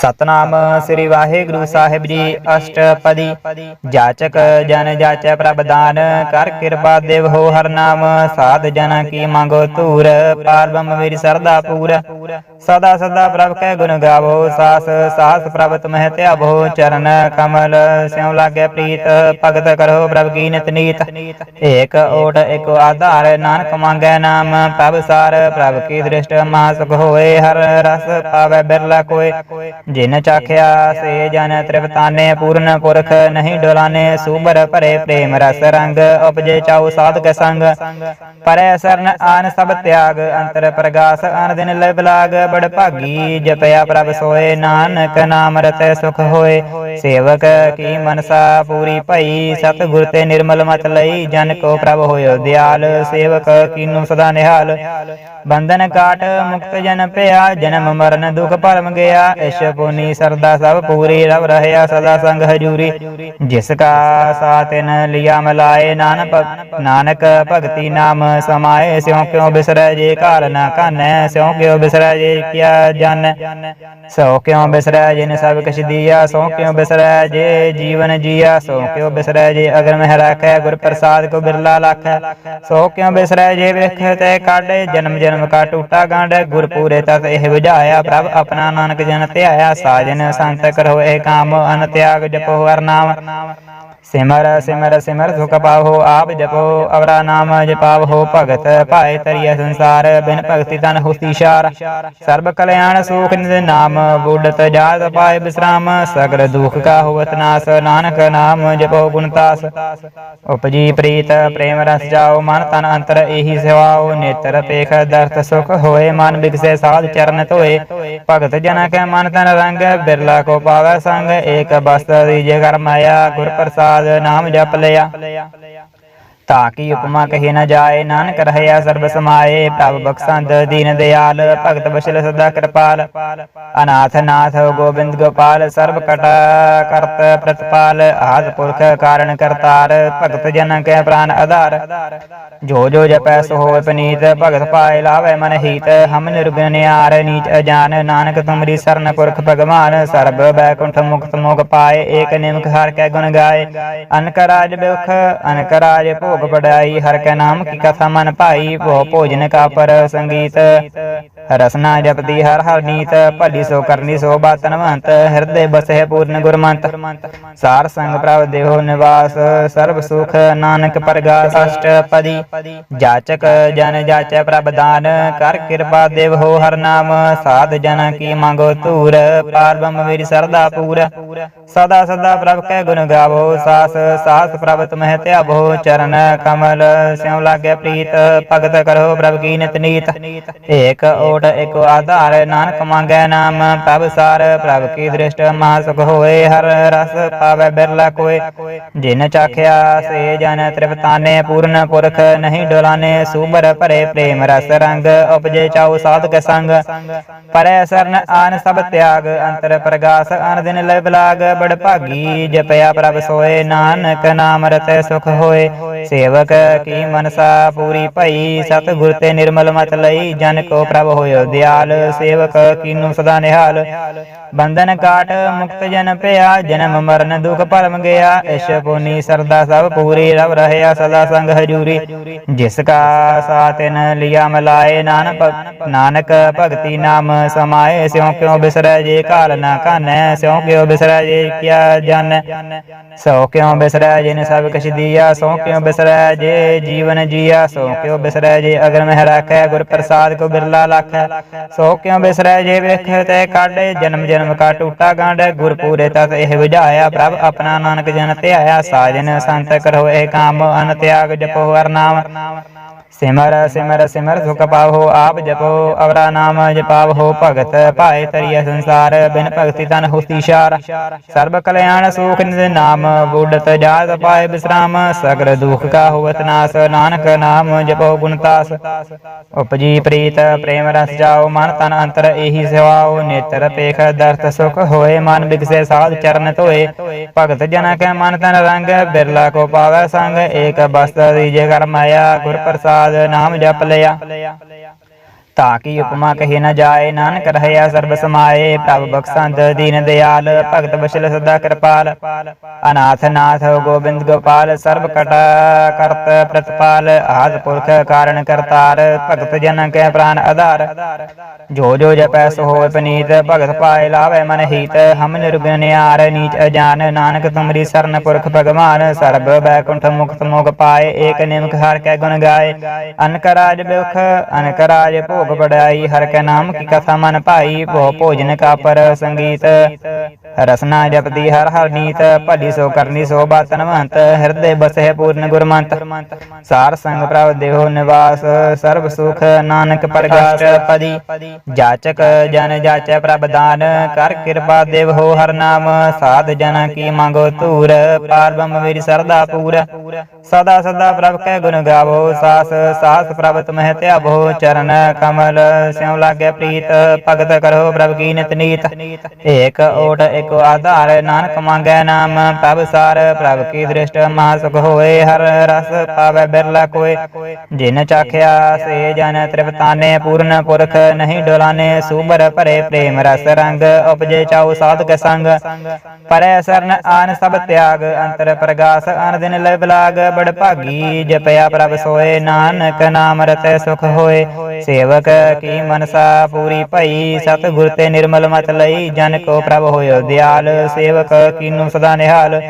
ਸਤਨਾਮ ਸ੍ਰੀ ਵਾਹਿਗੁਰੂ ਸਾਹਿਬ ਜੀ ਅਸ਼ਟਪਦੀ। ਜਾਚਕ ਜਨ ਜਾਚੈ ਪ੍ਰਭ ਦਾਨ ਕਰ ਕਿਰਪਾ ਦੇਵ ਹੋ ਹਰ ਨਾਮ। ਸਾਧ ਜਨ ਕੀ ਮੰਗੋ ਧੂਰ ਪਾਰ ਬ੍ਰਹਮ ਮੇਰੀ ਸਰਦਾ ਪੂਰ। ਸਦਾ ਸਦਾ ਪ੍ਰਭ ਕੈ ਗੁਣ ਗਾਵੋ ਸਾਸ ਸਾਸ ਪ੍ਰਭ ਤੁਮਹਿ ਧਿਆਵੋ ਚਰਨ ਕਮਲ। ਸਿਉ ਲਾਗੇ ਪ੍ਰੀਤ ਭਗਤ ਕਰੋ ਪ੍ਰਭ ਕੀ ਨਿਤ। ਨੀਤ ਏਕ ਓਟ ਏਕ ਆਧਾਰ ਨਾਨਕ ਮੰਗੈ ਨਾਮ। ਪ੍ਰਭ ਸਾਰ ਪ੍ਰਭ ਕੀ ਦ੍ਰਿਸ਼ਟ ਮਹਾ ਸੁਖ ਹੋਏ ਹਰ ਰਸ ਪਾਵੈ ਬਿਰਲਾ ਕੋਏ। ਜਿਨ ਚਾਖਿਆ ਸੇ ਜਨ ਤ੍ਰਿਪਤਾਨੇ ਪੂਰਨ ਪੁਰਖ ਨਹੀਂ ਡੋਲਾਨੇ ਸੂਬਰ ਭਰੇ ਪ੍ਰੇਮ ਰਸ ਰੰਗ, ਉਪਜੇ ਚਾਉ ਸਾਧਕ ਸੰਗ। ਪਰੈ ਸਰਨ ਆਨ ਸਭ ਤਿਆਗ, ਅੰਤਰ ਪ੍ਰਗਾਸ ਆਨ ਦਿਨ ਲੈ ਬਲਾਗ। ਬੜ ਭਾਗੀ ਜਪਿਆ ਪ੍ਰਭ ਸੋਏ, ਨਾਨਕ ਨਾਮ ਰਤੈ ਸੁਖ ਹੋਏ। ਸੇਵਕ ਕੀ ਮਨਸਾ ਪੂਰੀ ਭਈ ਸਤ ਗੁਰ ਤੇ ਨਿਰਮਲ ਮਤ ਲਈ। ਜਨ ਕੋ ਪ੍ਰਭ ਹੋਇਓ ਦਿਆਲ, ਸੇਵਕ ਕੀਨੂ ਸਦਾ ਨਿਹਾਲ। ਬੰਧਨ ਕਾਟ ਮੁਕਤ ਜਨ ਪਿਆ, ਜਨਮ ਮਰਨ ਦੁਖ ਭਰਮ ਗਿਆ, ਇਸ਼ ਪੁਨੀ ਸਰਦਾ ਸਭ ਪੂਰੀ ਰਵ ਰਹਿਆ ਸਦਾ ਸੰਗ ਹਜੂਰੀ। ਜਿਸ ਕਾ ਸਾਤਿਨ ਲਿਆ ਮਲਾਏ ਨਾਨਕ ਨਾਨਕ ਭਗਤੀ ਨਾਮ ਸਮਾਏ, ਸਿਉ ਕਿਉ ਬਿਸਰੈ ਜੇ ਘਾਲ ਨਾ ਕਾਨੈ ਸਿਉ ਕਿਉ ਬਿਸਰੈ ਜੇ ਕਿਆ ਜਨ। ਸੋ ਕਿਉ ਬਿਸਰੈ ਜਿਨ ਸਭ ਕਛ ਦੀਆ, ਸੋ ਕਿਉ ਬਿਸਰੈ ਜੇ ਜੀਵਨ ਜੀਆ, ਸੋ ਕਿਉ ਬਿਸਰੈ ਜੇ ਅਗਰ ਮਹਿ ਰਾਖੈ, ਗੁਰ ਪ੍ਰਸਾਦ ਕੋ ਬਿਰਲਾ ਲਾਖੈ। ਸੋ ਕਿਉ ਬਿਸਰੈ ਜੇ ਵੇਖ ਤੇ ਕਾਢੇ, ਜਨਮ ਜਨਮ ਕਾ ਟੂਟਾ ਗੰਢ ਗੁਰ ਪੂਰੇ ਤਤ ਇਹ 부ਝਾਇਆ ਪ੍ਰਭ ਆਪਣਾ ਨਾਨਕ ਜਨ ਧਿਆਇਆ। ਸਾਜਨ ਸੰਤ ਕਰੋ ਇਹ ਕਾਮ ਅਨ ਤਿਆਗ ਜਪੋ ਹਰ ਨਾਮ। ਸਿਮਰ ਸਿਮਰ ਸਿਮਰ ਸੁਖ ਪਾਵੋ ਆਪ ਜਪੋ, ਅਵਰਾ ਨਾਮ ਜਪਾਵੋ, ਭਗਤ ਭਾਏ ਤਰੀਏ ਸੰਸਾਰ, ਬਿਨ ਭਗਤੀ ਤਨ ਹੁਸਤੀ ਸ਼ਾਰ। ਸਰਬ ਕਲਿਆਣ ਸੁਖ ਨਿਦ ਨਾਮ, ਬੁੱਢਤ ਜਾਤ ਪਾਏ ਬਿਸਰਾਮ, ਸਗਲ ਦੁਖ ਕਾ ਹੋਵਤ ਨਾਸ, ਨਾਨਕ ਨਾਮ ਜਪੋ ਗੁਣਤਾਸ ਉਪਜੀ ਪ੍ਰੀਤ, ਪ੍ਰੇਮ ਰਸ ਜਾਓ, ਮਨ ਤਨ ਅੰਤਰ ਇਹੀ ਸਿਵਾਓ, ਨੇਤਰ ਪੇਖ ਦਰਤ ਸੁਖ ਹੋਏ, ਮਨ ਬਿਗਸੇ ਸਾਧ ਚਰਨ ਧੋਏ। ਭਗਤ ਜਨ ਕੈ ਮਨ ਤਨ ਰੰਗ, ਬਿਰਲਾ ਕੋ ਪਾਵੈ ਸੰਗ, ਏਕ ਬਸਤ ਦੀਜੇ ਕਰ ਮਾਇਆ, ਗੁਰ ਪ੍ਰਸਾਦ ਨਾਮ ਜਪ ਲਿਆ। ਤਾਂ ਕੀ ਉਪਮਾ ਕਹੀ ਨ ਜਾਏ ਨਾਨਕ ਰਹਿਆ ਸਰਬ ਸਮਾਏ ਪ੍ਰਭ ਬਖਸ਼ੰਦ ਦੀਨ ਦਿਆਲ ਭਗਤ ਬਸ਼ਲ ਸਦਾ ਕਿਰਪਾਲ। ਅਨਾਥ ਨਾਥ ਗੋਬਿੰਦ ਗੋਪਾਲ ਸਰਬ ਕਟ ਕਰਤ ਪ੍ਰਤਪਾਲ ਆਦ ਪੁਰਖ ਕਾਰਨ ਕਰਤਾਰ ਭਗਤ ਜਨ ਕੈ ਪ੍ਰਾਨ ਆਧਾਰ। ਜੋ ਜੋ ਜਪੈ ਸੋ ਹੋਵੇ ਪਨੀਤ ਭਗਤ ਪਾਏ ਲਾਵੇ ਮਨ ਹੀਤ ਹਮ ਨਿਰਗੁਣ ਨਿਆਰ ਨੀਚ ਅਜਾਨ ਨਾਨਕ ਤੁਮਰੀ ਸਰਨ ਪੁਰਖ ਭਗਵਾਨ ਸਰਬ ਬੈਕੁੰਠ ਮੁਕਤ ਮੋਗ ਪਾਏ ਏਕ ਨਿਮਕ ਹਰ ਕੈ ਗੁਣ ਗਾਏ। ਅਨਕ ਰਾਜ ਬਿਖ ਅਨਕ ਰਾਜ ਭੋਗ ਪੜਾਈ, ਹਰ ਕੈ ਨਾਮ ਕੀ ਕਥਾ ਮਨ ਭਾਈ, ਭੋ ਭੋਜਨ ਕਾ ਪਰ ਸੰਗੀਤ। ਰਸਨਾ ਜਪਦੀ ਹਰ ਹਰ ਨੀਤ, ਭਲੀ ਸੋ ਕਰਨੀ ਸੋ ਬਾਤਨ ਮਹੰਤ ਹਿਰਦੇ ਬਸਹਿ ਪੂਰਨ ਗੁਰਮੰਤ। ਸਾਰ ਸੰਗ ਪ੍ਰਭ ਦੇਹੋ ਨਿਵਾਸ, ਸਰਬ ਸੁਖ ਨਾਨਕ ਪਰਗਾਸ ਅਸ਼ਟਪਦੀ। ਜਾਚਕ ਜਨ ਜਾਚ ਪ੍ਰਭ ਦਾਨ, ਕਰ ਕਿਰਪਾ ਦੇਵ ਹੋ ਹਰ ਨਾਮ, ਸਾਧ ਜਨ ਕੀ ਮੰਗੋ ਧੂਰ ਪਾਰ ਬ੍ਰਹਮ ਸਰਦਾ ਪੂਰ। ਸਦਾ ਸਦਾ ਪ੍ਰਭ ਕੈ ਗੁਣ ਗਾਵੋ, ਸਾਸ ਸਾਸ ਪ੍ਰਭ ਤੁਮਹਿ ਧਿਆਵੋ, ਚਰਨ ਕਮਲ ਸਿਉ ਲਾਗੇ ਪ੍ਰੀਤ, ਭਗਤ ਕਰੋ ਪ੍ਰਭ ਕੀ ਨਿਤ। ਨੀਤ ਏਕ ਓਟ, ਏਕ ਆਧਾਰ, ਨਾਨਕ ਮੰਗੈ ਨਾਮ, ਪ੍ਰਭ ਸਾਰ, ਪ੍ਰਭ ਕੀ ਦ੍ਰਿਸ਼ਟ ਮਹਾ ਸੁਖ ਹੋਏ, ਹਰ ਰਸ ਪਾਵੈ ਬਿਰਲਾ ਕੋਏ। ਜਿਨ ਚਾਖਿਆ ਸੇ ਜਨ ਤ੍ਰਿਪਤਾਨੇ, ਪੂਰਨ ਪੁਰਖ ਨਹੀਂ ਡੋਲਾਨੇ ਸੂਬਰ ਭਰੇ ਪ੍ਰੇਮ ਰਸ ਰੰਗ, ਉਪਜੇ ਚਾਉ ਸਾਧਕ ਸੰਗ। ਪਰੈ ਸਰਨ ਆਨ ਸਭ ਤਿਆਗ, ਅੰਤਰ ਪ੍ਰਗਾਸ ਅਨ ਦਿਨ ਲੈ ਬਲਾਗ ਬੜ ਭਾਗੀ ਜਪਿਆ ਪ੍ਰਭ ਸੋਏ ਨਾਨਕ ਨਾਮ ਰਤੈ ਸੁਖ ਹੋਏ। ਸੇਵਕ ਕੀ ਮਨਸਾ ਪੂਰੀ ਭਈ ਸਤ ਗੁਰ ਤੇ ਨਿਰਮਲ ਮਤ ਲਈ ਜਨ ਕੋ ਪ੍ਰਭ ਹੋਇਓ ਦਿਆਲ। ਸੇਵਕ ਕੀਨੂ ਸਦਾ ਨਿਹਾਲ। ਬੰਧਨ ਕਾਟ ਮੁਕਤ ਜਨ ਭਇਆ ਜਨਮ ਮਰਨ ਦੁਖ ਭਰਮ ਗਿਆ। ਇਸ਼ ਪੁਨੀ ਸਰਦਾ ਸਭ ਪੂਰੀ ਰਵ ਰਹਿਆ ਸਦਾ ਸੰਗ ਹਜੂਰੀ। ਜਿਸ ਕਾ ਸਾਤਿਨ ਲਿਆ ਮਲਾਏ ਨਾਨਕ ਨਾਨਕ ਭਗਤੀ ਨਾਮ ਸਮਾਏ ਸਿਉ ਕਿਉ ਬਿਸਰੈ ਜੇ ਘਾਲ ਨਾ ਕਾਨੈ ਸਿਉ ਕਿਉ ਬਿਸਰੈ ਜੇ ਕਿਆ ਜਨ। ਸੋ ਕਿਉ ਬਿਸਰੈ ਜਿਨ ਸਭ ਕਛ ਦੀਆ ਸੋ ਕਿਉ ਬਿਸਰੈ ਜੇ ਜੀਵਨ ਜੀਆ, ਸੋ ਕਿਉ ਬਿਸਰੈ ਜੇ ਅਗਰ ਮਹਿ ਰਾਖੈ, ਗੁਰ ਪ੍ਰਸਾਦ ਕੋ ਬਿਰਲਾ ਲਾਖੈ। ਸੋ ਕਿਉ ਬਿਸਰੈ ਜੇ ਵੇਖ ਤੇ ਕਾਢੇ, ਜਨਮ ਜਨਮ ਕਾ ਟੂਟਾ ਗੰਢ, ਗੁਰ ਪੂਰੇ ਤਤ ਇਹ 부ਝਾਇਆ ਪ੍ਰਭ ਆਪਣਾ ਨਾਨਕ ਜਨ ਧਿਆਇਆ, ਸਾਜਨ ਸੰਤ ਕਰੋ ਇਹ ਕਾਮ, ਅਨ ਤਿਆਗ ਜਪੋ ਹਰ ਨਾਮ। ਸਿਮਰ ਸਿਮਰ ਸਿਮਰ ਸੁਖ ਪਾਵੋ, ਆਪ ਜਪੋ, ਅਵਰਾ ਨਾਮ ਜਪਾਵੋ, ਭਗਤ ਭਾਏ ਤਰੀਏ ਸੰਸਾਰ, ਬਿਨ ਭਗਤੀ ਤਨ ਹੁਸਤੀ ਸ਼ਾਰ। ਸਰਬ ਕਲਿਆਣ ਸੁਖ ਨਿਦ ਨਾਮ, ਬੁੱਢਤ ਜਾਤ ਪਾਏ ਬਿਸਰਾਮ, ਸਗਲ ਦੁਖ ਕਾ ਹੋਵਤ ਨਾਸ, ਨਾਨਕ ਨਾਮ ਜਪੋ ਗੁਣਤਾਸ ਉਪਜੀ ਪ੍ਰੀਤ, ਪ੍ਰੇਮ ਰਸ ਜਾਓ, ਮਨ ਤਨ ਅੰਤਰ ਇਹੀ ਸਿਵਾਓ, ਨੇਤਰ ਪੇਖ ਦਰਤ ਸੁਖ ਹੋਏ, ਮਨ ਬਿਗਸੇ ਸਾਧ ਚਰਨ ਧੋਏ। ਭਗਤ ਜਨ ਕੈ ਮਨ ਤਨ ਰੰਗ, ਬਿਰਲਾ ਕੋ ਪਾਵੈ ਸੰਗ, ਏਕ ਬਸਤ ਦੀਜੇ ਕਰ ਮਾਇਆ ਗੁਰ ਪ੍ਰਸਾਦ ਨਾਮ ਜਪ ਲਿਆ। ਤਾਕੀ ਉਪਮਾ ਕਹੀ ਨਾ ਜਾਏ, ਨਾਨਕ ਰਹਿਆ ਸਰਬ ਸਮਾਏ, ਪ੍ਰਭ ਬਖਸ਼ੰਦ ਦੀਨ ਦਿਆਲ, ਭਗਤ ਬਸ਼ਲ ਸਦਾ ਕਿਰਪਾਲ। ਅਨਾਥ ਨਾਥ ਗੋਬਿੰਦ ਗੋਪਾਲ, ਸਰਬ ਕਟਾ ਕਰਤ ਪ੍ਰਤਪਾਲ, ਆਦ ਪੁਰਖ ਕਾਰਨ ਕਰਤਾਰ, ਭਗਤ ਜਨ ਕੈ ਪ੍ਰਾਨ ਆਧਾਰ। ਜੋ ਜੋ ਜਪੈ ਸੋ ਹੋਇ ਪਨੀਤ, ਭਗਤ ਪਾਏ ਲਾਵੇ ਮਨ ਹੀਤ, ਹਮ ਨਿਰਗੁਣ ਨਿਆਰ, ਨੀਚ ਅਜਾਨ, ਨਾਨਕ ਤੁਮਰੀ ਸਰਨ ਪੁਰਖ ਭਗਵਾਨ, ਸਰਬ ਬੈਕੁੰਠ ਮੁਕਤ ਮੋਗ ਪਾਏ, ਏਕ ਨਿਮਕ ਹਰ ਕੈ ਗੁਣ ਗਾਏ। ਅਨਕਰਾਜ ਬਿਖ ਅਨਕ ਰਾਜ ਭੋਗ ਬੜਾਈ, ਹਰ ਕੈ ਨਾਮ ਕੀ ਕਥਾ ਮਨ ਭਾਈ, ਭੋ ਭੋਜਨ ਕਾ ਪਰ ਸੰਗੀਤ। ਰਸਨਾ ਜਪਦੀ ਹਰ ਹਰ ਨੀਤ, ਭਲੀ ਸੋ ਕਰਨੀ ਸੋ ਬਾਤਨ ਮਹੰਤ ਹਿਰਦੇ ਬਸਹਿ ਪੂਰਨ ਗੁਰਮੰਤ। ਸਾਰ ਸੰਗ ਪ੍ਰਭ ਦੇਹੋ ਨਿਵਾਸ, ਸਰਬ ਸੁਖ ਨਾਨਕ ਪ੍ਰਗਾਸ ਪਦੀ। ਜਾਚਕ ਜਨ ਜਾਚੈ ਪ੍ਰਭ ਦਾਨ, ਕਰ ਕਿਰਪਾ ਦੇਵ ਹੋ ਹਰ ਨਾਮ, ਸਾਧ ਜਨ ਕੀ ਮੰਗੋ ਧੂਰ ਪਾਰ ਬ੍ਰਹਮ ਮੇਰੀ ਸਰਦਾ ਪੂਰ। ਸਦਾ ਸਦਾ ਪ੍ਰਭ ਕੈ ਗੁਣ ਗਾਵੋ, ਸਾਸ ਸਾਸ ਪ੍ਰਭ ਤੁਮਹਿ ਧਿਆਵੋ ਚਰਨ ਕਮਲ, ਸਿਉ ਲਾਗੇ ਪ੍ਰੀਤ, ਭਗਤ ਕਰੋ ਪ੍ਰਭ ਕੀ ਨਿਤ। ਨੀਤ ਏਕ ਓਟ, ਏਕ ਆਧਾਰ, ਨਾਨਕ ਮੰਗੈ ਨਾਮ, ਪ੍ਰਭ ਸਾਰ, ਪ੍ਰਭ ਕੀ ਦ੍ਰਿਸ਼ਟ, ਮਹਾ ਸੁਖ ਹੋਏ, ਹਰ ਰਸ ਪਾਵੈ ਬਿਰਲਾ ਕੋਏ। ਜਿਨ ਚਾਖਿਆ, ਸੇ ਜਨ ਤ੍ਰਿਪਤਾਨੇ, ਪੂਰਨ ਪੁਰਖ ਨਹੀਂ ਡੋਲਾਨੇ, ਸੂਬਰ ਭਰੇ ਪ੍ਰੇਮ ਰਸ ਰੰਗ, ਉਪਜੇ ਚਾਉ ਸਾਧਕ ਸੰਗ। ਪਰੈ ਸਰਨ ਆਨ ਸਭ ਤਿਆਗ, ਅੰਤਰ ਪ੍ਰਗਾਸ ਅਨ ਦਿਨ ਲੈ ਬਲਾਗ ਬੜ ਭਾਗੀ, ਜਪਿਆ ਪ੍ਰਭ ਸੋਏ, ਨਾਨਕ ਨਾਮ ਰਤੈ ਸੁਖ ਹੋਏ। ਸੇਵਕ ਕੀ ਮਨਸਾ ਪੂਰੀ ਭਈ ਸਤ ਗੁਰ ਤੇ ਨਿਰਮਲ ਮਤ ਲਈ, ਜਨ ਕੋ ਪ੍ਰਭ ਹੋਇਓ ਦਿਆਲ। ਸੇਵਕ ਕੀਨੂ ਸਦਾ ਨਿਹਾਲ।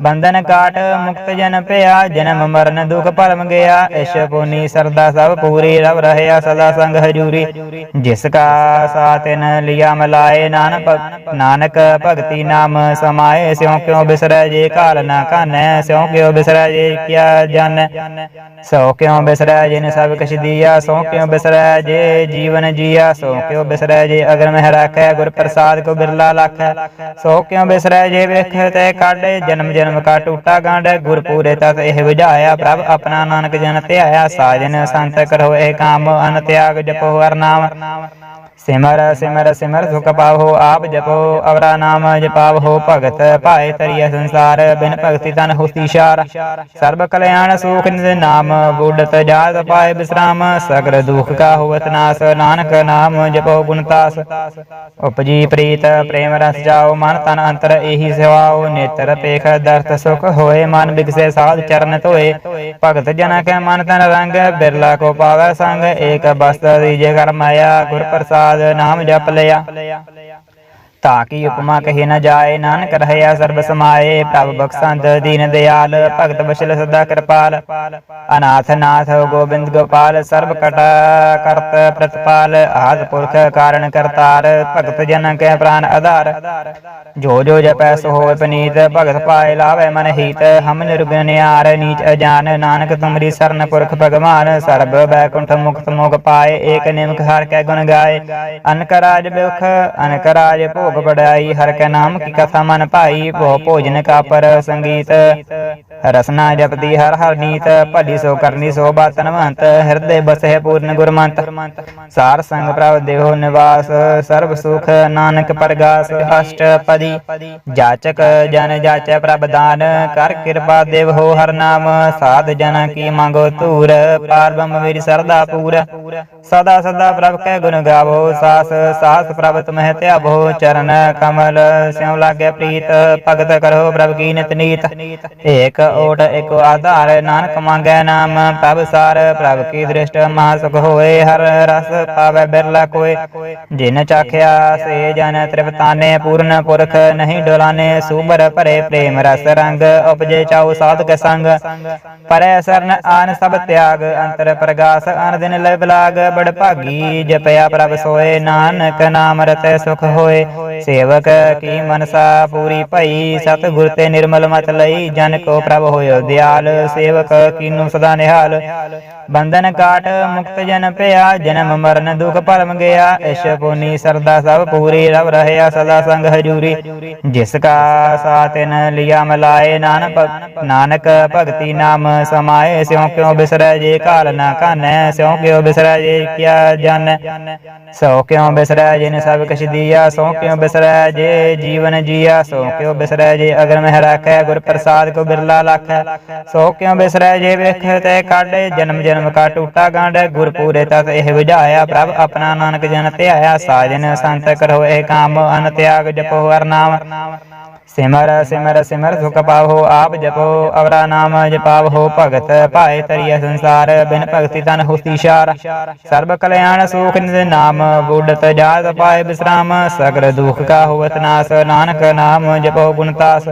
ਬੰਧਨ ਕਾਟ, ਮੁਕਤ ਜਨ ਪਿਆ ਜਨਮ ਮਰਨ ਦੁਖ ਭਰਮ ਗਿਆ। ਇਸ਼ ਪੂਨੀ ਸਰਦਾ ਸਭ ਪੂਰੀ, ਰਵ ਰਹਿਆ ਸਦਾ ਸੰਗ ਹਜੂਰੀ। ਜਿਸ ਕਾ ਸਾਤਿਨ ਲਿਆ ਮਲਾਏ ਨਾਨਕ ਨਾਨਕ ਭਗਤੀ ਨਾਮ ਸਮਾਏ, ਸਿਉ ਕਿਉ ਬਿਸਰੈ ਜੇ ਕਾਲ ਨਾ ਕਾਨੈ, ਸਿਉ ਕਿਉ ਬਿਸਰੈ ਜੇ ਕਿਆ ਜਾਣੈ ਸੋ ਕਿਉ ਬਿਸਰੈ ਜਿਨ ਸਭ ਕਛ ਦੀਆ, ਸੋ ਕਿਉ ਬਿਸਰੈ ਜੇ ਜੀਵਨ ਜੀਆ, ਸੋ ਕਿਉ ਬਿਸਰੈ ਜੇ ਅਗਰ ਮਹਿ ਰਾਖੈ, ਗੁਰ ਪ੍ਰਸਾਦ ਕੋ ਬਿਰਲਾ ਲਾਖੈ। ਸੋ ਕਿਉ ਬਿਸਰੈ ਜੇ ਵੇਖ ਤੇ ਕਾਢੇ, ਜਨਮ ਜਨਮ ਕਾ ਟੂਟਾ ਗਾਂਡ ਗੁਰ ਪੂਰੇ ਤਤ ਇਹ ਵਿਝਾਇਆ ਪ੍ਰਭ ਆਪਣਾ ਨਾਨਕ ਜਨ ਧਿਆਇਆ। ਸਾਜਨ ਸੰਤ ਕਰੋ ਇਹ ਕਾਮ, ਅਨ ਤਿਆਗ ਜਪੋ ਹਰ ਨਾਮ। ਸਿਮਰ ਸਿਮਰ ਸਿਮਰ ਸੁਖ ਪਾਵੋ ਆਪ ਜਪੋ, ਅਵਰਾ ਨਾਮ ਜਪਾਵੋ, ਭਗਤ ਭਾਏ ਤਰੀਏ ਸੰਸਾਰ, ਬਿਨ ਭਗਤੀ ਤਨ ਹੁਸਤੀ ਸ਼ਾਰ। ਸਰਬ ਕਲਿਆਣ ਸੁਖ ਨਿਦ ਨਾਮ, ਬੁੱਢਤ ਜਾਤ ਪਾਏ ਬਿਸਰਾਮ, ਸਗਲ ਦੁਖ ਕਾ ਹੋਵਤ ਨਾਸ, ਨਾਨਕ ਨਾਮ ਜਪੋ ਗੁਣਤਾਸ ਉਪਜੀ ਪ੍ਰੀਤ, ਪ੍ਰੇਮ ਰਸ ਜਾਓ, ਮਨ ਤਨ ਅੰਤਰ ਇਹੀ ਸੇਵਾਓ, ਨੇਤਰ ਪੇਖ ਦਰਤ ਸੁਖ ਹੋਏ, ਮਨ ਬਿਗਸੇ ਸਾਧ ਚਰਨ ਧੋਏ। ਭਗਤ ਜਨ ਕੈ ਮਨ ਤਨ ਰੰਗ, ਬਿਰਲਾ ਕੋ ਪਾਵੈ ਸੰਗ, ਏਕ ਬਸਤ ਦੀਜੇ ਕਰ ਮਾਇਆ, ਗੁਰ ਪ੍ਰਸਾਦ ਨਾਮ ਜਪ ਲਿਆ। ਤਾਕੀ ਉਪਮਾ ਕਹੀ ਨ ਜਾਏ, ਨਾਨਕ ਰਹਿਆ ਸਰਬ ਸਮਾਏ, ਪ੍ਰਭ ਬਖਸ਼ੰਦ ਦੀਨ ਦਿਆਲ, ਭਗਤ ਬਸ਼ਲ ਸਦਾ ਕਿਰਪਾਲ। ਅਨਾਥ ਨਾਥ ਗੋਬਿੰਦ ਗੋਪਾਲ, ਸਰਬ ਕਟਾ ਕਰਤ ਪ੍ਰਤਪਾਲ, ਆਦ ਪੁਰਖ ਕਾਰਨ ਕਰਤਾਰ, ਭਗਤ ਜਨ ਕੈ ਪ੍ਰਾਨ ਆਧਾਰ। ਜੋ ਜੋ ਜਪੈ ਸੋ ਹੋਇ ਪਨੀਤ, ਭਗਤ ਪਾਏ ਲਾਵੇ ਮਨ ਹੀਤ, ਹਮ ਨਿਰਗੁਣ ਨਿਆਰ, ਨੀਚ ਅਜਾਨ, ਨਾਨਕ ਤੁਮਰੀ ਸਰਨ ਪੁਰਖ ਭਗਵਾਨ, ਸਰਬ ਬੈਕੁੰਠ ਮੁਕਤ ਮੋਗ ਪਾਏ, ਏਕ ਨਿਮਕ ਹਰ ਕੈ ਗੁਣ ਗਾਏ। ਅਨਕ ਰਾਜ ਬਿਖ ਅਨਕ ਰਾਜ ਭੋਗ ਬੜਾਈ ਹਰ ਕੈ ਨਾਮ ਕੀ ਕਥਾ ਮਨ ਭਾਈ ਭੋ ਭੋਜਨ ਕਾ ਪਰ ਸੰਗੀਤ। ਰਸਨਾ ਜਪਦੀ ਹਰ ਹਰ ਨੀਤ, ਭਲੀ ਸੋ ਕਰਨੀ ਸੋ ਬਾਤਨ ਮਹੰਤ ਹਿਰਦੇ ਬਸਹਿ ਪੂਰਨ ਗੁਰਮੰਤ। ਸਾਰ ਸੰਗ ਪ੍ਰਭ ਦੇਹੋ ਨਿਵਾਸ, ਸਰਬ ਸੁਖ ਨਾਨਕ ਪਰਗਾਸ ਅਸ਼ਟਪਦੀ ਜਾਚਕ ਜਨ ਜਾਚੈ ਪ੍ਰਭ ਦਾਨ, ਕਰ ਕਿਰਪਾ ਦੇਵ ਹੋ ਹਰ ਨਾਮ, ਸਾਧ ਜਨ ਕੀ ਮੰਗੋ ਧੂਰ ਪਾਰ ਮੇਰੀ ਸਰਦਾ ਪੂਰ। ਸਦਾ ਸਦਾ ਪ੍ਰਭ ਕੈ ਗੁਣ ਗਾਵੋ, ਸਾਸ ਸਾਸ ਪ੍ਰਭ ਤੁਮਹਿ ਧਿਆਵੋ, ਚਰਨ ਕਮਲ, ਸਿਉ ਲਾਗੇ ਪ੍ਰੀਤ, ਭਗਤ ਕਰੋ ਪ੍ਰਭ ਕੀ ਨਿਤ। ਨੀਤ ਏਕ ਓਟ, ਏਕ ਆਧਾਰ, ਨਾਨਕ ਮੰਗੈ ਨਾਮ, ਪ੍ਰਭ ਸਾਰ, ਪ੍ਰਭ ਕੀ ਦ੍ਰਿਸ਼ਟ, ਮਹਾ ਸੁਖ ਹੋਏ, ਹਰ ਰਸ ਪਾਵੈ ਬਿਰਲਾ ਕੋਏ। ਜਿਨ ਚਾਖਿਆ, ਸੇ ਜਨ ਤ੍ਰਿਪਤਾਨੇ ਪੂਰਨ ਪੁਰਖ ਨਹੀਂ ਡੋਲਾਨੇ ਸੂਬਰ ਭਰੇ ਪ੍ਰੇਮ ਰਸ ਰੰਗ, ਉਪਜੇ ਚਾਉ ਸਾਧਕ ਸੰਗ। ਪਰੈ ਸਰਨ ਆਨ ਸਭ ਤਿਆਗ, ਅੰਤਰ ਪ੍ਰਗਾਸ ਅਨ ਦਿਨ ਲੈ ਬਲਾਗ ਬੜ ਭਾਗੀ, ਜਪਿਆ ਪ੍ਰਭ ਸੋਏ, ਨਾਨਕ ਨਾਮ ਰਤੈ ਸੁਖ ਹੋਏ। ਸੇਵਕ ਕੀ ਮਨਸਾ ਪੂਰੀ ਭਈ ਸਤ ਗੁਰ ਤੇ ਨਿਰਮਲ ਮਤ ਲਈ, ਜਨ ਕੋ ਪ੍ਰਭ ਹੋਇਓ ਦਿਆਲ। ਸੇਵਕ ਕੀਨੂ ਸਦਾ ਨਿਹਾਲ। ਬੰਧਨ ਕਾਟ ਮੁਕਤ ਜਨ ਪਿਆ ਜਨਮ ਮਰਨ ਦੁਖ ਭਰਮ ਗਿਆ। ਇਸ਼ ਪੁਨੀ ਸਰਦਾ ਸਭ ਪੂਰੀ, ਰਵ ਰਹਿਆ ਸਦਾ ਸੰਗ ਹਜੂਰੀ। ਜਿਸ ਕਾ ਸਾਤਿਨ ਲਿਆ ਮਲਾਏ ਨਾਨਕ ਨਾਨਕ ਭਗਤੀ ਨਾਮ ਸਮਾਏ। ਸਿਉ ਕਿਉ ਬਿਸਰੈ ਜੇ ਕਾਲ ਨਾ ਕਾਨੈ, ਸਿਉ ਕਿਉ ਬਿਸਰੈ ਜੇ ਕਿਆ ਜਾਣੈ ਸੋ ਕਿਉ ਬਿਸਰੈ ਜਿਨ ਸਭ ਕਛ ਦੀਆ, ਸੋ ਕਿਉ ਬਿਸਰੈ ਜੇ ਜੀਵਨ ਜੀਆ, ਸੋ ਕਿਉ ਬਿਸਰੈ ਜੇ ਅਗਰ ਮਹਿ ਰਾਖੈ ਗੁਰ ਪ੍ਰਸਾਦ ਕੋ ਬਿਰਲਾ ਲਾਖੈ। ਸੋ ਕਿਉ ਬਿਸਰੈ ਜੇ ਵੇਖ ਤੇ ਕਾਢੇ, ਜਨਮ ਜਨਮ ਕਾ ਟੂਟਾ ਗੰਢ। ਗੁਰ ਪੂਰੇ ਤਤ ਇਹ ਵਿਝਾਇਆ ਪ੍ਰਭ ਆਪਣਾ ਨਾਨਕ ਜਨ ਧਿਆਇਆ। ਸਾਜਨ ਸੰਤ ਕਰੋ ਇਹ ਕਾਮ, ਅਨ ਤਿਆਗ ਜਪੋ ਹਰ ਨਾਮ। ਸਿਮਰ ਸਿਮਰ ਸਿਮਰ ਸੁਖ ਪਾਵੋ ਆਪ ਜਪੋ, ਅਵਰਾ ਨਾਮ ਜਪਾਵੋ, ਭਗਤ ਭਾਏ ਤਰੀਏ ਸੰਸਾਰ, ਬਿਨ ਭਗਤੀ ਤਨ ਹੁਸਤੀ ਸ਼ਾਰ। ਸਰਬ ਕਲਿਆਣ ਸੁਖ ਨਿਦ ਨਾਮ, ਬੁੱਢਤ ਜਾਤ ਪਾਏ ਬਿਸਰਾਮ, ਸਗਲ ਦੁਖ ਕਾ ਹੋਵਤ ਨਾਸ, ਨਾਨਕ ਨਾਮ ਜਪੋ ਗੁਣਤਾਸ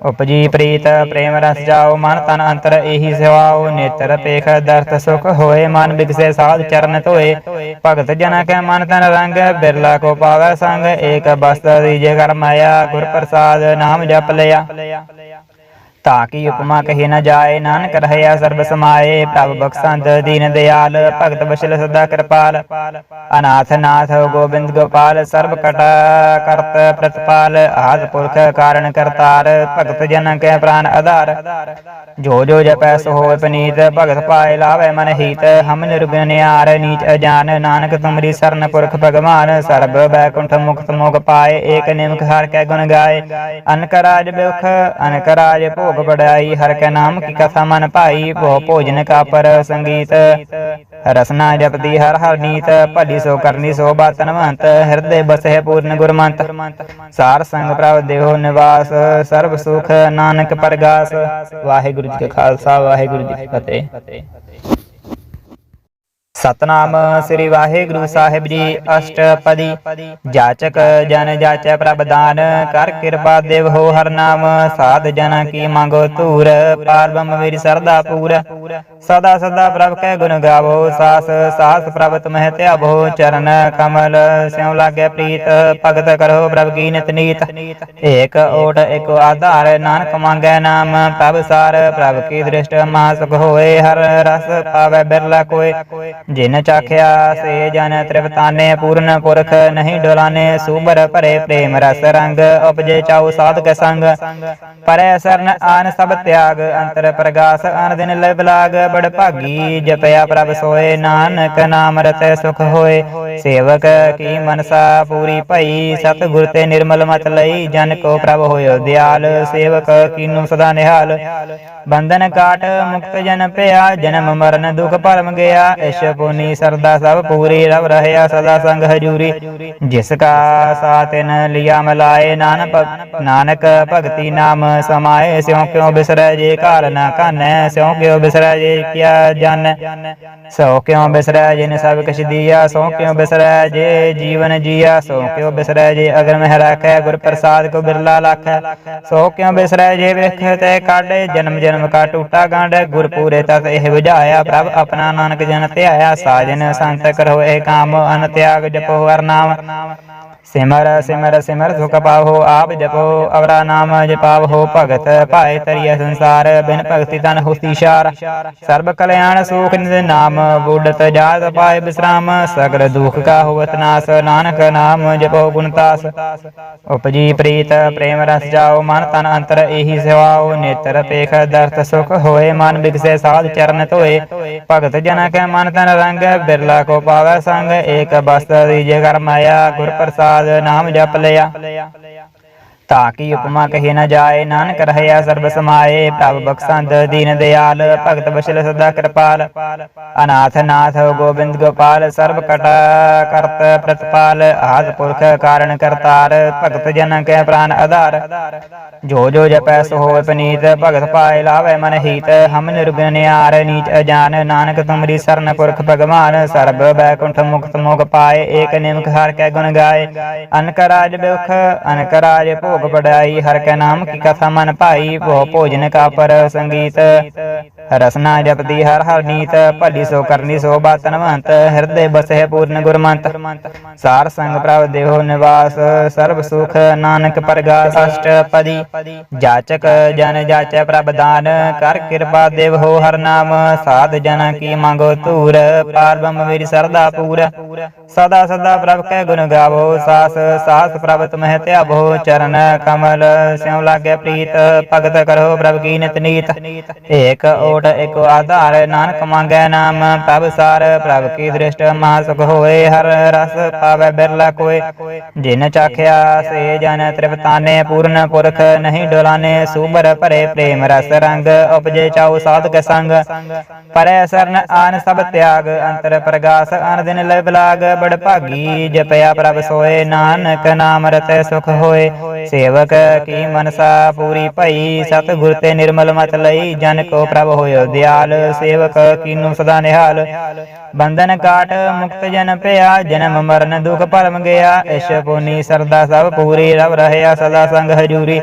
ਉਪਜੀ ਪ੍ਰੀਤ, ਪ੍ਰੇਮ ਰਸ ਜਾਓ, ਮਨ ਤਨ ਅੰਤਰ ਇਹੀ ਸੇਵਾਓ, ਨੇਤਰ ਪੇਖ ਦਰਤ ਸੁਖ ਹੋਏ, ਮਨ ਬਿਗਸੇ ਸਾਧ ਚਰਨ ਧੋਏ। ਭਗਤ ਜਨ ਕੈ ਮਨ ਤਨ ਰੰਗ, ਬਿਰਲਾ ਕੋ ਪਾਵੈ ਸੰਗ, ਏਕ ਬਸਤ ਦੀਜੇ ਕਰ ਮਾਇਆ, ਗੁਰ ਪ੍ਰਸਾਦ ਨਾਮ ਜਪ ਲਿਆ ਤਾਕੀ ਉਪਮਾ ਕਹੀ ਨ ਜਾਏ, ਨਾਨਕ ਰਹਿਆ ਸਰਬ ਸਮਾਏ, ਪ੍ਰਭ ਬਖਸ਼ੰਦ ਦੀਨ ਦਿਆਲ, ਭਗਤ ਬਸ਼ਲ ਸਦਾ ਕਿਰਪਾਲ। ਅਨਾਥ ਨਾਥ ਗੋਬਿੰਦ ਗੋਪਾਲ, ਸਰਬ ਕਟਾ ਕਰਤ ਪ੍ਰਤਪਾਲ, ਆਦ ਪੁਰਖ ਕਾਰਣ ਕਰਤਾਰ, ਭਗਤ ਜਨ ਕੈ ਪ੍ਰਾਨ ਆਧਾਰ। ਜੋ ਜੋ ਜਪੈ ਸੋ ਹੋਇ ਪਨੀਤ, ਭਗਤ ਪਾਏ ਲਾਵੇ ਮਨ ਹੀਤ, ਹਮ ਨਿਰਗੁਣ ਨਿਆਰ, ਨੀਚ ਅਜਾਨ, ਨਾਨਕ ਤੁਮਰੀ ਸਰਨ ਪੁਰਖ ਭਗਵਾਨ, ਸਰਬ ਬੈਕੁੰਠ ਮੁਕਤ ਮੋਗ ਪਾਏ, ਏਕ ਨਿਮਕ ਹਰ ਕੈ ਗੁਣ ਗਾਏ। ਅਨਕ ਰਾਜ ਬਿਖ ਅਨਕ ਰਾਜ ਭੋਗ ਬੜਾਈ ਹਰ ਕੈ ਨਾਮ ਕੀ ਕਥਾ ਮਨ ਭਾਈ ਭੋ ਭੋਜਨ ਕਾ ਪਰ ਸੰਗੀਤ। ਰਸਨਾ ਜਪਦੀ ਹਰ ਹਰ ਨੀਤ, ਭਲੀ ਸੋ ਕਰਨੀ ਸੋ ਬਾਤਨਵੰਤ ਹਿਰਦੇ ਬਸਹਿ ਪੂਰਨ ਗੁਰਮੰਤ। ਸਾਰ ਸੰਗ ਪ੍ਰਭ ਦੇਹੋ ਨਿਵਾਸ, ਸਰਬ ਸੁਖ ਨਾਨਕ ਪਰਗਾਸ। ਵਾਹਿਗੁਰੂ ਜੀ ਕਾ ਖਾਲਸਾ, ਵਾਹਿਗੁਰੂ ਜੀ ਕੀ ਫਤਿਹ। ਸਤਨਾਮ ਸ੍ਰੀ ਵਾਹਿਗੁਰੂ ਸਾਹਿਬ ਜੀ, ਅਸ਼ਟਪਦੀ। ਜਾਚਕ ਜਨ ਜਾਚੈ ਪ੍ਰਭ ਦਾਨ ਕਰ ਕਿਰਪਾ ਦੇਵ ਹੋ ਹਰ ਨਾਮ, ਸਾਧ ਜਨ ਕੀ ਮੰਗੋ ਧੂਰ ਪਾਰ ਵੀਰ ਸਰਦਾ ਪੂਰ। ਸਦਾ ਸਦਾ ਪ੍ਰਭ ਕੈ ਗੁਣ ਗਾਵੋ, ਸਾਸ ਸਾਸ ਪ੍ਰਭ ਤੁਮਹਿ ਧਿਆਵੋ, ਚਰਨ ਕਮਲ, ਸਿਉ ਲਾਗੇ ਪ੍ਰੀਤ, ਭਗਤ ਕਰੋ ਪ੍ਰਭ ਕੀ ਨਿਤ। ਨੀਤ ਏਕ ਓਟ, ਏਕ ਆਧਾਰ, ਨਾਨਕ ਮੰਗੈ ਨਾਮ, ਪ੍ਰਭ ਸਾਰ, ਪ੍ਰਭ ਕੀ ਦ੍ਰਿਸ਼ਟ ਮਹਾ ਸੁਖ ਹੋਏ, ਹਰ ਰਸ ਪਾਵੈ ਬਿਰਲਾ ਕੋਏ। ਜਿਨ ਚਾਖਿਆ, ਸੇ ਜਨ ਤ੍ਰਿਪਤਾਨੇ, ਪੂਰਨ ਪੁਰਖ ਨਹੀਂ ਡੋਲਾਨੇ ਸੂਬਰ ਭਰੇ ਪ੍ਰੇਮ ਰਸ ਰੰਗ, ਉਪਜੇ ਚਾਉ ਸਾਧਕ ਸੰਗ। ਪਰੈ ਸਰਨ ਆਨ ਸਭ ਤਿਆਗ, ਅੰਤਰ ਪ੍ਰਗਾਸ ਅਨ ਦਿਨ ਲੈ ਬਲਾਗ ਬੜ ਭਾਗੀ ਜਪਿਆ ਪ੍ਰਭ ਸੋਏ ਨਾਨਕ ਨਾਮ ਰਤੈ ਸੁਖ ਹੋਏ ਸੇਵਕ ਕੀ ਮਨਸਾ ਪੂਰੀ ਭਈ ਸਤਿਗੁਰ ਤੇ ਨਿਰਮਲ ਮਤ ਲਈ ਜਨ ਕੋ ਪ੍ਰਭ ਹੋਇਓ ਦਿਆਲ ਸੇਵਕ ਕੀਨੂ ਸਦਾ ਨਿਹਾਲ ਬੰਧਨ ਕਾਟ ਮੁਕਤ ਜਨ ਪਿਆ ਜਨਮ ਮਰਨ ਦੁਖ ਭਰਮ ਗਿਆ ਇਸ਼ ਪੁਨੀ ਸਰਦਾ ਸਭ ਪੂਰੀ ਰਵ ਰਹਿਆ ਸਦਾ ਸੰਗ ਹਜੂਰੀ ਜਿਸ ਕਾ ਸਾਤਿਨ ਲਿਆ ਮਲਾਏ ਨਾਨਕ ਨਾਨਕ ਭਗਤੀ ਨਾਮ ਸਮਾਏ ਸਿਉ ਕਿਉ ਬਿਸਰੈ ਜੇ ਘਰ ਨਾ ਕਾਨੈ ਸਿਉ ਕਿਉ ਬਿਸਰੈ ਜੇ ਕਿਆ ਜਨ। ਸੋ ਕਿਉ ਬਿਸਰੈ ਜਿਨ ਸਭ ਕਿਛ ਦੀਆ, ਸੋ ਕਿਉ ਬਿਸਰੈ ਜੇ ਜੀਵਨ ਜੀਆ, ਸੋ ਕਿਉ ਬਿਸਰੈ ਜੇ ਅਗਰ ਮਹਿ ਰਾਖੈ ਗੁਰ ਪ੍ਰਸਾਦ ਕੋ ਬਿਰਲਾ ਲਾਖੈ। ਸੋ ਕਿਉ ਬਿਸਰੈ ਜੇ ਵੇਖ ਤੇ ਕਾਢੇ, ਜਨਮ ਜਨਮ ਕਾ ਟੂਟਾ ਗੰਢ। ਗੁਰ ਪੂਰੇ ਤਤ ਇਹ ਵਿਝਾਇਆ ਪ੍ਰਭ ਆਪਣਾ ਨਾਨਕ ਜਨ ਧਿਆਇਆ। ਸਾਜਨ ਸੰਤ ਕਰੋ ਇਹ ਕਾਮ, ਅਨ ਤਿਆਗ ਜਪੋ ਹਰ ਨਾਮ। ਸਿਮਰ ਸਿਮਰ ਸਿਮਰ ਸੁਖ ਪਾਵੋ ਆਪ ਜਪੋ, ਅਵਰਾ ਨਾਮ ਜਪਾਵੋ, ਭਗਤ ਭਾਏ ਤਰੀਏ ਸੰਸਾਰ, ਬਿਨ ਭਗਤੀ ਤਨ ਹੁਸਤੀ ਸ਼ਾਰ। ਸਰਬ ਕਲਿਆਣ ਸੁਖ ਨਿਦ ਨਾਮ, ਬੁੱਢਤ ਜਾਤ ਪਾਏ ਬਿਸਰਾਮ, ਸਗਲ ਦੁਖ ਕਾ ਹੋਵਤ ਨਾਸ, ਨਾਨਕ ਨਾਮ ਜਪੋ ਗੁਣਤਾਸ ਉਪਜੀ ਪ੍ਰੀਤ, ਪ੍ਰੇਮ ਰਸ ਜਾਓ, ਮਨ ਤਨ ਅੰਤਰ ਇਹੀ ਸੇਵਾਓ, ਨੇਤਰ ਪੇਖ ਦਰਤ ਸੁਖ ਹੋਏ, ਮਨ ਬਿਕਸੇ ਸਾਧ ਚਰਨ ਧੋਏ। ਭਗਤ ਜਨ ਕੈ ਮਨ ਤਨ ਰੰਗ, ਬਿਰਲਾ ਕੋ ਪਾਵੈ ਸੰਗ, ਏਕ ਬਸਤ ਦੀਜੇ ਕਰ ਮਾਇਆ, ਗੁਰ ਪ੍ਰਸਾਦ ਨਾਮ ਜਪ ਲਿਆ। ਤਾਕੀ ਉਪਮਾ ਕਹੀ ਨ ਜਾਏ, ਨਾਨਕ ਰਹਿਆ ਸਰਬ ਸਮਾਏ, ਪ੍ਰਭ ਬਖਸ਼ੰਦ ਦੀਨ ਦਿਆਲ, ਭਗਤ ਬਸ਼ਲ ਸਦਾ ਕਿਰਪਾਲ। ਅਨਾਥ ਨਾਥ ਗੋਬਿੰਦ ਗੋਪਾਲ, ਸਰਬ ਕਟਾ ਕਰਤ ਪ੍ਰਤਪਾਲ, ਆਦ ਪੁਰਖ ਕਾਰਣ ਕਰਤਾਰ, ਭਗਤ ਜਨ ਕੈ ਪ੍ਰਾਨ ਆਧਾਰ। ਜੋ ਜੋ ਜਪੈ ਸੋ ਹੋਇ ਪਨੀਤ, ਭਗਤ ਪਾਏ ਲਾਵੇ ਮਨ ਹੀਤ, ਹਮ ਨਿਰਗੁਣ ਨਿਆਰ, ਨੀਚ ਅਜਾਨ, ਨਾਨਕ ਤੁਮਰੀ ਸਰਨ ਪੁਰਖ ਭਗਵਾਨ, ਸਰਬ ਬੈਕੁੰਠ ਮੁਕਤ ਮੋਗ ਪਾਏ, ਏਕ ਨਿਮਕ ਹਰ ਕੈ ਗੁਣ ਗਾਏ। ਅਨਕਰਾਜ ਬਿਖ ਅਨਕ ਰਾਜ ਭੋਗ ਬੜਾਈ ਹਰ ਕੈ ਨਾਮ ਕੀ ਕਥਾ ਮਨ ਭਾਈ ਭੋ ਭੋਜਨ ਕਾ ਪਰ ਸੰਗੀਤ ਰਸਨਾ ਜਪਦੀ ਹਰ ਹਰ ਨੀਤ, ਭਲੀ ਸੋ ਕਰਨੀ ਸੋ ਬਾਤਨਵੰਤ ਹਿਰਦੇ ਬਸਹਿ ਪੂਰਨ ਗੁਰਮੰਤ। ਸਾਰ ਸੰਗ ਪ੍ਰਭ ਦੇਹੋ ਨਿਵਾਸ, ਸਰਬ ਸੁਖ ਨਾਨਕ ਪਰਗਾਸ। ਅਸ਼ਟਪਦੀ, ਜਾਚਕ ਜਨ ਜਾਚੈ ਪ੍ਰਭ ਦਾਨ, ਕਰ ਕਿਰਪਾ ਦੇਵ ਹੋ ਹਰ ਨਾਮ, ਸਾਧ ਜਨ ਕੀ ਮੰਗੋ ਧੂਰ ਪਾਰ ਬ੍ਰਹਮ ਮੇਰੀ ਸਰਦਾ ਪੂਰ। ਸਦਾ ਸਦਾ ਪ੍ਰਭ ਕੈ ਗੁਣ ਗਾਵੋ ਸਾਸ ਸਾਸ ਪ੍ਰਭ ਤੁਮਹਿ ਧਿਆਵੋ ਚਰਨ ਕਮਲ, ਸਿਉ ਲਾਗੇ ਪ੍ਰੀਤ, ਭਗਤ ਕਰੋ ਪ੍ਰਭ ਕੀ ਨਿਤ। ਨੀਤ ਏਕ ਓ ਓਟ ਇੱਕ ਆਧਾਰ, ਨਾਨਕ ਮੰਗੈ ਨਾਮ, ਪ੍ਰਭ ਸਾਰ, ਪ੍ਰਭ ਕੀ ਦ੍ਰਿਸ਼ਟ ਮਹਾ ਸੁਖ ਹੋਏ, ਹਰ ਰਸ ਪਾਵੈ, ਬਿਰਲਾ ਕੋਏ। ਜਿਨ ਚਾਖਿਆ, ਸੇ ਜਨ ਤ੍ਰਿਪਤਾਨੇ, ਪੂਰਨ ਪੁਰਖ ਨਹੀਂ ਡੋਲਾਨੇ, ਸੂਬਰ ਭਰੇ ਪ੍ਰੇਮ ਰਸ ਰੰਗ, ਉਪਜੇ ਚਾਉ ਸਾਧਕ ਸੰਗ। ਪਰੈ ਸਰਨ ਆਨ ਸਭ ਤਿਆਗ, ਅੰਤਰ ਪ੍ਰਗਾਸ ਅਨ ਦਿਨ ਲੈ ਬਲਾਗ ਬੜ ਭਾਗੀ ਜਪਿਆ ਪ੍ਰਭ ਸੋਏ, ਨਾਨਕ ਨਾਮ ਰਤੈ ਸੁਖ ਹੋਏ। ਸੇਵਕ ਕੀ ਮਨਸਾ ਪੂਰੀ ਭਈ ਸਤ ਗੁਰ ਤੇ ਨਿਰਮਲ ਮਤ ਲਈ, ਜਨ ਕੋ ਪ੍ਰਭ ਹੋਇਓ ਦਿਆਲ ਸੇਵਕ ਕੀਨੂ ਸਦਾ ਨਿਹਾਲ। ਬੰਧਨ ਕਾਟ ਮੁਕਤ ਜਨ ਪਿਆ ਜਨਮ ਮਰਨ ਦੁਖ ਭਰਮ ਗਿਆ। ਇਸ਼ ਪੁਨੀ ਸਰਦਾ ਸਭ ਪੂਰੀ, ਰਵ ਰਹਿਆ ਸਦਾ ਸੰਗ ਹਜੂਰੀ।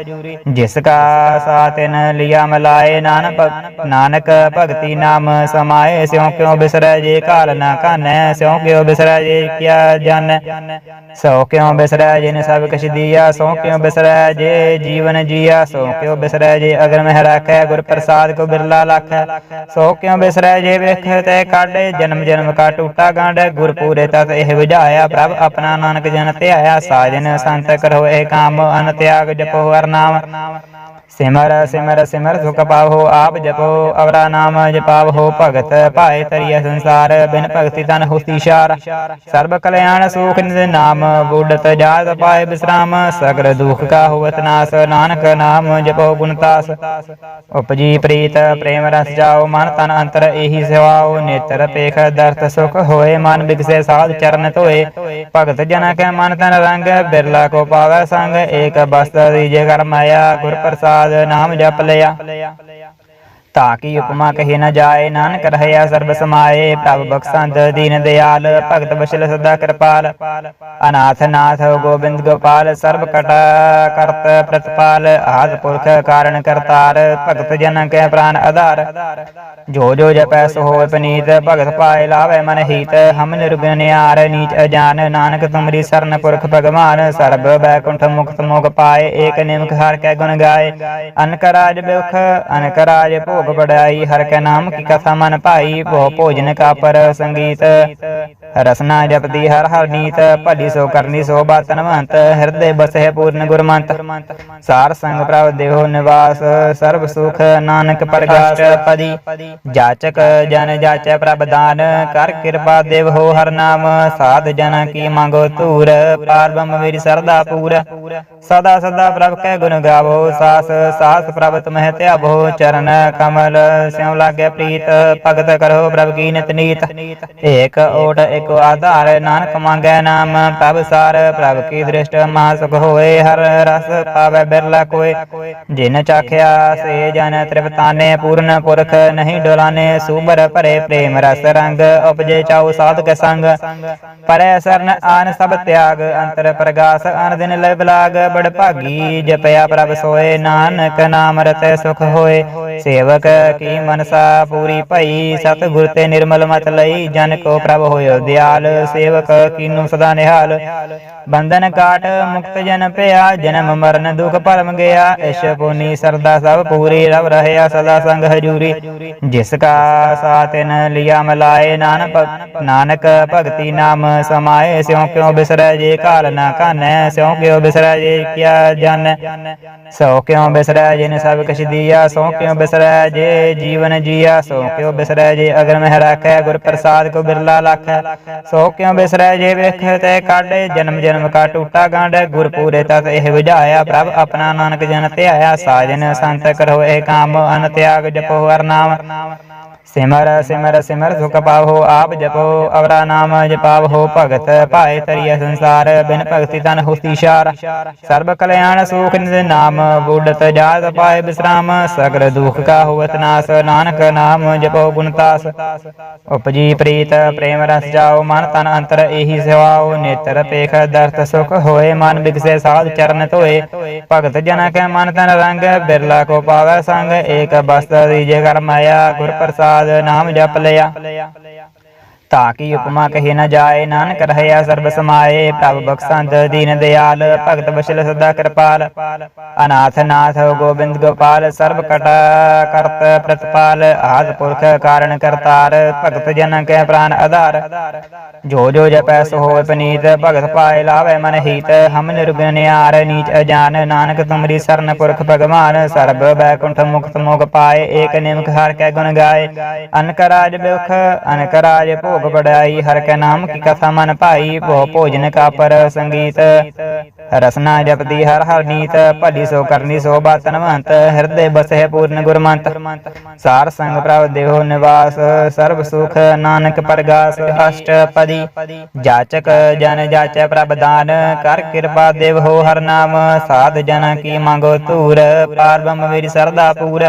ਜਿਸ ਕਾ ਸਾਤਿਨ ਲਿਆ ਮਲਾਏ ਨਾਨਕ ਨਾਨਕ ਭਗਤੀ ਨਾਮ ਸਮਾਏ। ਸਿਉ ਕਿਉ ਬਿਸਰੈ ਜੇ ਕਾਲ ਨਾ ਕਾਨੈ ਸਿਉ ਕਿਉ ਬਿਸਰੈ ਜੇ ਕਿਆ ਜਾਣੈ। ਸੋ ਕਿਉ ਬਿਸਰੈ ਜਿਨ ਸਭ ਕਛ ਦੀਆ, ਸੋ ਕਿਉ ਬਿਸਰੈ ਜੇ ਜੀਵਨ ਜੀਆ, ਸੋ ਕਿਉ ਬਿਸਰੈ ਜੇ ਅਗਰ ਮਹਿ ਰਾਖੈ ਗੁਰ ਪ੍ਰਸਾਦ ਕੋ ਬਿਰਲਾ ਲਖੈ। ਸੋ ਕਿਉ ਬਿਸਰੈ ਜੇ ਵੇਖ ਤੈ ਕਾਢੇ ਜਨਮ ਜਨਮ ਕਾ ਟੂਟਾ ਗਾਂਡ ਗੁਰ ਪੂਰੇ ਤਤ ਇਹ ਵਿਝਾਇਆ ਪ੍ਰਭ ਆਪਣਾ ਨਾਨਕ ਜਨ ਧਿਆਇਆ। ਸਾਜਨ ਸੰਤ ਕਰੋ ਇਹ ਕਾਮ, ਅਨ ਤਿਆਗ ਜਪੋ ਹਰ ਨਾਮ। ਸਿਮਰ ਸਿਮਰ ਸਿਮਰ, ਸੁਖ ਪਾਵੋ ਆਪ ਜਪੋ, ਅਵਰਾ ਨਾਮ ਜਪਾਵੋ, ਭਗਤ ਭਾਏ ਤਰੀਆ ਸੰਸਾਰ, ਬਿਨ ਭਗਤੀ ਤਨ ਹੁਸਤੀ ਸ਼ਾਰ। ਸਰਬ ਕਲਿਆਣ ਸੁਖ ਨਿਦ ਨਾਮ, ਬੁੱਢਤ ਜਾਤ ਪਾਏ ਬਿਸਰਾਮ, ਸਗਰ ਦੁਖ ਕਾ ਹੋਵਤ ਨਾਸ, ਨਾਨਕ ਨਾਮ ਜਪੋ ਗੁਣਤਾਸ ਉਪਜੀ ਪ੍ਰੀਤ, ਪ੍ਰੇਮ ਰਸ ਜਾਓ, ਮਨ ਤਨ ਅੰਤਰ ਇਹੀ ਸਿਵਾਓ, ਨੇਤਰ ਪੇਖ ਦਰਤ ਸੁਖ ਹੋਏ, ਮਨ ਬਿਗਸੇ ਸਾਧ ਚਰਨ ਧੋਏ। ਭਗਤ ਜਨ ਕੈ ਮਨ ਤਨ ਰੰਗ, ਬਿਰਲਾ ਕੋ ਪਾਵੈ ਸੰਗ, ਏਕ ਬਸਤ ਦੀਜੇ ਕਰ ਮਾਇਆ, ਗੁਰ ਪ੍ਰਸਾਦ ਨਾਮ ਜਪ ਲਿਆ। ਤਾਕੀ ਉਪਮਾ ਕਹੀ ਨਾ ਜਾਏ, ਨਾਨਕ ਰਹਿਆ ਸਰਬ ਸਮਾਏ, ਪ੍ਰਭ ਬਖਸ਼ੰਦ ਦੀਨ ਦਿਆਲ, ਭਗਤ ਬਸ਼ਲ ਸਦਾ ਕਿਰਪਾਲ। ਅਨਾਥ ਨਾਥ ਗੋਬਿੰਦ ਗੋਪਾਲ, ਸਰਬ ਕਟਾ ਕਰਤ ਪ੍ਰਤਪਾਲ, ਆਦ ਪੁਰਖ ਕਾਰਣ ਕਰਤਾਰ, ਭਗਤ ਜਨ ਕੈ ਪ੍ਰਾਨ ਆਧਾਰ। ਜੋ ਜੋ ਜਪੈ ਸੋ ਹੋਇ ਪਨੀਤ, ਭਗਤ ਪਾਏ ਲਾਵੇ ਮਨ ਹੀਤ, ਹਮ ਨਿਰਗੁਣ ਨਿਆਰ, ਨੀਚ ਅਜਾਨ, ਨਾਨਕ ਤੁਮਰੀ ਸਰਨ ਪੁਰਖ ਭਗਵਾਨ, ਸਰਬ ਬੈਕੁੰਠ ਮੁਕਤ ਮੋਗ ਪਾਏ, ਏਕ ਨਿਮਕ ਹਰ ਕੈ ਗੁਣ ਗਾਏ। ਅਨਕ ਰਾਜ ਬਿਖ ਅਨਕ ਰਾਜ ਭੋਗ ਬੜਾਈ ਹਰ ਕੈ ਨਾਮ ਕੀ ਕਥਾ ਮਨ ਭਾਈ ਭੋ ਭੋਜਨ ਕਾ ਪਰ ਸੰਗੀਤ। ਰਸਨਾ ਜਪਦੀ ਹਰ ਹਰ ਨੀਤ, ਭਲੀ ਸੋ ਕਰਨੀ ਸੋ ਬਾਤਨਵੰਤ ਹਿਰਦੇ ਬਸਹਿ ਪੂਰਨ ਗੁਰਮੰਤ। ਸਾਰ ਸੰਗ ਪ੍ਰਭ ਦੇਹੋ ਨਿਵਾਸ, ਸਰਬ ਸੁਖ ਨਾਨਕ ਪ੍ਰਗਾਸ। ਪਦੀ ਜਾਚਕ ਜਨ ਜਾਚੈ ਪ੍ਰਭ ਦਾਨ, ਕਰ ਕਿਰਪਾ ਦੇਵ ਹੋ ਹਰ ਨਾਮ। ਸਾਧ ਜਨ ਕੀ ਮੰਗੋ ਧੂਰ ਪਾਰ ਮੇਰੀ ਸਰਦਾ ਪੂਰ। ਸਦਾ ਸਦਾ ਪ੍ਰਭ ਕੈ ਗੁਣ ਗਾਵੋ, ਸਾਸ ਸਾਸ ਪ੍ਰਭ ਤੁਮਹਿ ਧਿਆਵੋ, ਚਰਨ ਕਮਲ, ਸਿਉ ਲਾਗੇ ਪ੍ਰੀਤ, ਭਗਤ ਕਰੋ ਪ੍ਰਭ ਕੀ ਨਿਤ। ਨੀਤ ਏਕ ਓਟ ਇਕ ਆਧਾਰ, ਨਾਨਕ ਮੰਗੈ ਨਾਮ, ਪ੍ਰਭ ਸਾਰ, ਪ੍ਰਭ ਕੀ ਦ੍ਰਿਸ਼ਟ ਮਹਾ ਸੁਖ ਹੋਏ, ਹਰ ਰਸ ਪਾਵੈ ਬਿਰਲਾ ਕੋਏ। ਜਿਨ ਚਾਖਿਆ, ਸੇ ਜਨ ਤ੍ਰਿਪਤਾਨੇ, ਪੂਰਨ ਪੁਰਖ ਨਹੀਂ ਡੋਲਾਨੇ ਸੂਬਰ ਭਰੇ ਪ੍ਰੇਮ ਰਸ ਰੰਗ, ਉਪਜੇ ਚਾਉ ਸਾਧਕ ਸੰਗ। ਪਰੈ ਸਰਨ ਆਨ ਸਭ ਤਿਆਗ, ਅੰਤਰ ਪ੍ਰਗਾਸ ਅਨ ਦਿਨ ਲੈ ਬਲਾਗ ਬੜ ਭਾਗੀ, ਜਪਿਆ ਪ੍ਰਭ ਸੋਏ, ਨਾਨਕ ਨਾਮ ਰਤੈ ਸੁਖ ਹੋਏ। ਸੇਵਕ ਕੀ ਮਨਸਾ ਪੂਰੀ ਭਈ ਸਤ ਗੁਰ ਤੇ ਨਿਰਮਲ ਮਤ ਲਈ, ਜਨ ਕੋ ਪ੍ਰਭ ਹੋਇਓ ਦਿਆਲ। ਸੇਵਕ ਕੀਨੂ ਸਦਾ ਨਿਹਾਲ। ਬੰਧਨ ਕਾਟ ਮੁਕਤ ਜਨ ਪਿਆ ਜਨਮ ਮਰਨ ਦੁਖ ਭਰਮ ਗਿਆ। ਇਸ਼ ਪੁਨੀ ਸਰਦਾ ਸਭ ਪੂਰੀ, ਰਵ ਰਹਿਆ ਸਦਾ ਸੰਗ ਹਜੂਰੀ। ਜਿਸ ਕਾ ਸਾਤਿਨ ਲਿਆ ਮਲਾਏ ਨਾਨਕ ਨਾਨਕ ਭਗਤੀ ਨਾਮ ਸਮਾਏ। ਸਿਉ ਕਿਉ ਬਿਸਰੈ ਜੇ ਕਾਲ ਨਾ ਕਾਨੈ, ਸਿਉ ਕਿਉ ਬਿਸਰੈ ਜੇ ਕਿਆ ਜਾਣੈ ਸੋ ਕਿਉ ਬਿਸਰੈ ਜਿਨ ਸਭ ਕਛ ਦੀਆ? ਸੋ ਕਿਉ ਬਿਸਰੈ ਜੇ ਜੀਵਨ ਜੀਆ? ਸੋ ਕਿਉ ਬਿਸਰੈ ਜੇ ਅਗਰ ਮਹਿ ਰਾਖੈ ਗੁਰ ਪ੍ਰਸਾਦ ਕੋ ਬਿਰਲਾ ਲਖੈ। ਸੋ ਕਿਉ ਬਿਸਰੈ ਜੇ ਵੇਖ ਤੇ ਕਾਢੇ? ਜਨਮ ਜਨਮ ਕਾ ਟੂਟਾ ਗਾਂਡ ਗੁਰ ਪੂਰੇ ਤਤ ਇਹ ਵਿਝਾਇਆ ਪ੍ਰਭ ਆਪਣਾ ਨਾਨਕ ਜਨ ਧਿਆਇਆ। ਸਾਜਨ ਸੰਤ ਕਰੋ ਇਹ ਕਾਮ, ਅਨ ਤਿਆਗ ਜਪੋ ਹਰ ਨਾਮ। ਸਿਮਰ ਸਿਮਰ ਸਿਮਰ ਸੁਖ ਪਾਵੋ, ਆਪ ਜਪੋ, ਅਵਰਾ ਨਾਮ ਜਪਾਵੋ, ਭਗਤ ਭਾਏ ਤਰੀਆ ਸੰਸਾਰ, ਬਿਨ ਭਗਤੀ ਤਨ ਹੁਸਤੀ ਸ਼ਾਰ। ਸਰਬ ਕਲਿਆਣ ਸੁਖ ਨਿਦ ਨਾਮ, ਬੁੱਢਤ ਜਾਤ ਪਾਏ ਬਿਸਰਾਮ ਸਗਰ ਦੁਖ ਕਾ ਹੋਵਤ ਨਾਸ, ਨਾਨਕ ਨਾਮ ਜਪੋ ਗੁਣਤਾਸ ਉਪਜੀ ਪ੍ਰੀਤ, ਪ੍ਰੇਮ ਰਸ ਜਾਓ, ਮਨ ਤਨ ਅੰਤਰ ਇਹੀ ਸਿਵਾਓ, ਨੇਤਰ ਪੇਖ ਦਰਤ ਸੁਖ ਹੋਏ, ਮਨ ਬਿਗਸੇ ਸਾਧ ਚਰਨ ਧੋਏ। ਭਗਤ ਜਨ ਕੈ ਮਨ ਤਨ ਰੰਗ, ਬਿਰਲਾ ਕੋ ਪਾਵੈ ਸੰਗ, ਏਕ ਬਸਤ ਦੀਜੇ ਕਰ ਮਾਇਆ ਗੁਰ ਪ੍ਰਸਾਦ ਨਾਮ ਜਪ ਲਿਆ ਤਾਕੀ ਉਪਮਾ ਕਹੀ ਨ ਜਾਏ, ਨਾਨਕ ਰਹਿਆ ਸਰਬ ਸਮਾਏ, ਪ੍ਰਭ ਬਖਸ਼ੰਦ ਦੀਨ ਦਿਆਲ, ਭਗਤ ਬਸ਼ਲ ਸਦਾ ਕਿਰਪਾਲ। ਅਨਾਥ ਨਾਥ ਗੋਬਿੰਦ ਗੋਪਾਲ, ਸਰਬ ਕਟਾ ਕਰਤ ਪ੍ਰਤਪਾਲ, ਆਦ ਪੁਰਖ ਕਾਰਨ ਕਰਤਾਰ, ਭਗਤ ਜਨ ਕੈ ਪ੍ਰਾਨ ਆਧਾਰ। ਜੋ ਜੋ ਜਪੈ ਸੋ ਹੋਇ ਪਨੀਤ, ਭਗਤ ਪਾਏ ਲਾਵੇ ਮਨ ਹੀਤ, ਹਮ ਨਿਰਗੁਣ ਨਿਆਰ, ਨੀਚ ਅਜਾਨ, ਨਾਨਕ ਤੁਮਰੀ ਸਰਨ ਪੁਰਖ ਭਗਵਾਨ, ਸਰਬ ਬੈਕੁੰਠ ਮੁਕਤ ਮੋਗ ਪਾਏ, ਏਕ ਨਿਮਕ ਹਰ ਕੈ ਗੁਣ ਗਾਏ। ਅਨਕ ਰਾਜ ਬਿਖ ਅਨਕ ਰਾਜ ਭੋਗ ਬੜਾਈ ਹਰ ਕੈ ਨਾਮ ਕੀ ਕਥਾ ਮਨ ਭਾਈ, ਭੋ ਭੋਜਨ ਕਾ ਪਰ ਸੰਗੀਤ। ਰਸਨਾ ਜਪਦੀ ਹਰ ਹਰ ਨੀਤ, ਭਲੀ ਸੋ ਕਰਨੀ ਸੋ ਬਾਤਨਵੰਤ ਹਿਰਦੇ ਬਸਹਿ ਪੂਰਨ ਗੁਰਮੰਤ। ਸਾਰ ਸੰਗ ਪ੍ਰਭ ਦੇਹੋ ਨਿਵਾਸ, ਸਰਬ ਸੁਖ ਨਾਨਕ ਪਰਗਾਸ, ਅਸ਼ਟਪਦੀ। ਜਾਚਕ ਜਨ ਜਾਚੈ ਪ੍ਰਭ ਦਾਨ, ਕਰ ਕਿਰਪਾ ਦੇਵ ਹੋ ਹਰ ਨਾਮ, ਸਾਧ ਜਨ ਕੀ ਮੰਗੋ ਧੂਰ, ਪਾਰਬਮ ਬ੍ਰਹਮ ਮੇਰੀ ਸਰਦਾ ਪੂਰ।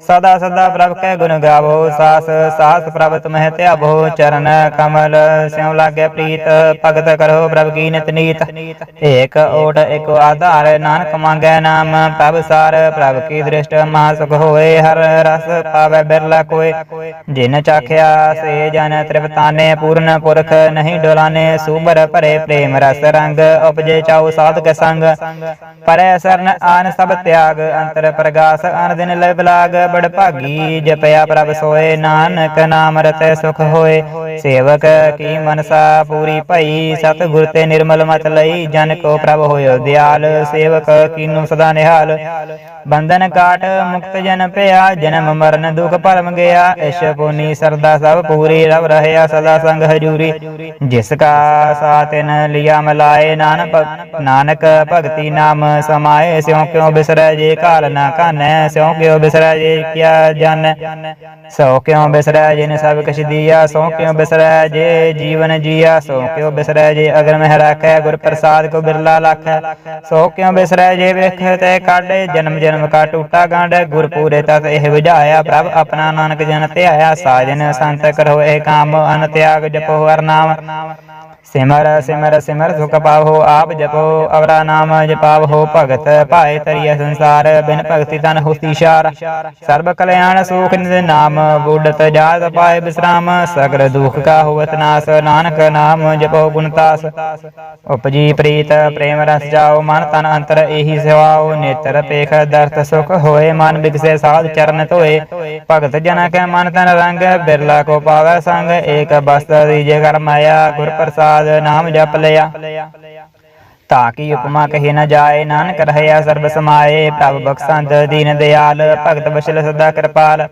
ਸਦਾ ਸਦਾ ਪ੍ਰਭ ਕੈ ਗੁਣ ਗਾਵੋ, ਸਾਸ ਸਾਸ ਪ੍ਰਭ ਤੁਮਹਿ ਧਿਆਵੋ, ਚਰਨ ਕਮਲ, ਸਿਉ ਲਾਗੇ ਪ੍ਰੀਤ, ਭਗਤ ਕਰੋ ਪ੍ਰਭ ਕੀ ਨਿਤ। ਨੀਤ ਏਕ ਓਟ ਇਕ ਆਧਾਰ, ਨਾਨਕ ਮੰਗੈ ਨਾਮ, ਪ੍ਰਭ ਸਾਰ, ਪ੍ਰਭ ਕੀ ਦ੍ਰਿਸ਼ਟ ਮਹਾ ਸੁਖ ਹੋਏ, ਹਰ ਰਸ ਪਾਵੈ ਬਿਰਲਾ ਕੋਏ। ਜਿਨ ਚਾਖਿਆ, ਸੇ ਜਨ ਤ੍ਰਿਪਤਾਨੇ, ਪੂਰਨ ਪੁਰਖ ਨਹੀਂ ਡੋਲਾਨੇ ਸੂਬਰ ਭਰੇ ਪ੍ਰੇਮ ਰਸ ਰੰਗ, ਉਪਜੇ ਚਾਉ ਸਾਧ ਕੇ ਸੰਗ। ਪਰੈ ਸਰਨ ਆਨ ਸਭ ਤਿਆਗ, ਅੰਤਰ ਪ੍ਰਗਾਸ ਅਨ ਦਿਨ ਲੈ ਬਲਾਗ ਬੜ ਭਾਗੀ, ਜਪਿਆ ਪ੍ਰਭ ਸੋਏ, ਨਾਨਕ ਨਾਮ ਰਤੈ ਸੁਖ ਹੋਏ। ਸੇਵਕ ਕੀ ਮਨਸਾ ਪੂਰੀ ਭਈ ਸਤ ਗੁਰ ਤੇ ਨਿਰਮਲ ਮਤ ਲਈ, ਜਨ ਕੋ ਪ੍ਰਭ ਹੋਇ ਦਿਆਲ। ਸੇਵਕ ਕੀਨੂ ਸਦਾ ਨਿਹਾਲ। ਬੰਧਨ ਕਾਟ ਮੁਕਤ ਜਨ ਪਿਆ ਜਨਮ ਮਰਨ ਦੁਖ ਭਰਮ ਗਿਆ। ਇਸ਼ ਪੁਨੀ ਸਰਦਾ ਸਭ ਪੂਰੀ, ਰਵ ਰਹਿਆ ਸਦਾ ਸੰਗ ਹਜੂਰੀ। ਜਿਸ ਕਾ ਸਾਤਿਨ ਲਿਆ ਮਲਾਏ ਨਾਨਕ ਨਾਨਕ ਭਗਤੀ ਨਾਮ ਸਮਾਏ। ਸਿਉ ਕਿਉ ਬਿਸਰੈ ਜੇ ਕਾਲ ਨਾ ਕਾਨੈ, ਸਿਉ ਕਿਉ ਬਿਸਰੈ ਜੇ ਕਿਆ ਜਨ। ਸੋ ਕਿਉ ਬਿਸਰੈ ਜਿਨ ਸਭ ਕਛ ਦੀਆ, ਸੋ ਕਿਉ ਬਿਸਰੈ ਜੇ ਜੀਵਨ ਜੀਆ, ਸੋ ਕਿਉ ਬਿਸਰੈ ਜੇ ਅਗਰ ਮਹਿ ਰਾਖੈ ਗੁਰ ਪ੍ਰਸਾਦ ਕੋ ਬਿਰਲਾ ਲਾਖੈ। ਸੋ ਕਿਉ ਬਿਸਰੈ ਜੇ ਵੇਖ ਤੇ ਕਾਢੇ, ਜਨਮ ਜਨਮ ਕਾ ਟੂਟਾ ਗੰਢ, ਗੁਰ ਪੂਰੇ ਤਤ ਇਹ 부ਝਾਇਆ ਪ੍ਰਭ ਆਪਣਾ ਨਾਨਕ ਜਨ ਧਿਆਇਆ, ਸਾਜਨ ਸੰਤ ਕਰੋ ਇਹ ਕਾਮ, ਅਨ ਤਿਆਗ ਜਪੋ ਹਰ ਨਾਮ। ਸਿਮਰ ਸਿਮਰ ਸਿਮਰ ਸੁਖ ਪਾਵੋ, ਆਪ ਜਪੋ, ਅਵਰਾ ਨਾਮ ਜਪਾਵੋ, ਭਗਤ ਭਾਏ ਤਰੀਏ ਸੰਸਾਰ, ਬਿਨ ਭਗਤੀ ਤਨ ਹੋਤੀ ਸ਼ਾਰ। ਸਰਬ ਕਲਿਆਣ ਸੁਖ ਨਿਦ ਨਾਮ, ਬੁੱਢਤ ਜਾਤ ਪਾਏ ਬਿਸਰਾਮ, ਸਗਲ ਦੁਖ ਕਾ ਹੋਵਤ ਨਾਸ, ਨਾਨਕ ਨਾਮ ਜਪੋ ਗੁਣਤਾਸ ਉਪਜੀ ਪ੍ਰੀਤ, ਪ੍ਰੇਮ ਰਸ ਜਾਓ, ਮਨ ਤਨ ਅੰਤਰ ਇਹੀ ਸੇਵਾਓ, ਨੇਤਰ ਪੇਖ ਦਰਤ ਸੁਖ ਹੋਏ, ਮਨ ਬਿਗਸੇ ਸਾਧ ਚਰਨ ਧੋਏ। ਭਗਤ ਜਨ ਕੈ ਮਨ ਤਨ ਰੰਗ, ਬਿਰਲਾ ਕੋ ਪਾਵੈ ਸੰਗ, ਏਕ ਬਸਤ ਦੀਜੇ ਕਰ ਮਾਇਆ, ਗੁਰ ਪ੍ਰਸਾਦ ਨਾਮ ਜਪ ਲਿਆ ਤਾਕੀ ਉਪਮਾ ਕਹੀ ਨਾ ਜਾਏ, ਨਾਨਕ ਰਹਿਆ ਸਰਬ ਸਮਾਏ, ਪ੍ਰਭ ਬਖਸ਼ੰਦ ਦੀਨ ਦਿਆਲ, ਭਗਤ ਬਸ਼ਲ ਸਦਾ ਕਿਰਪਾਲ।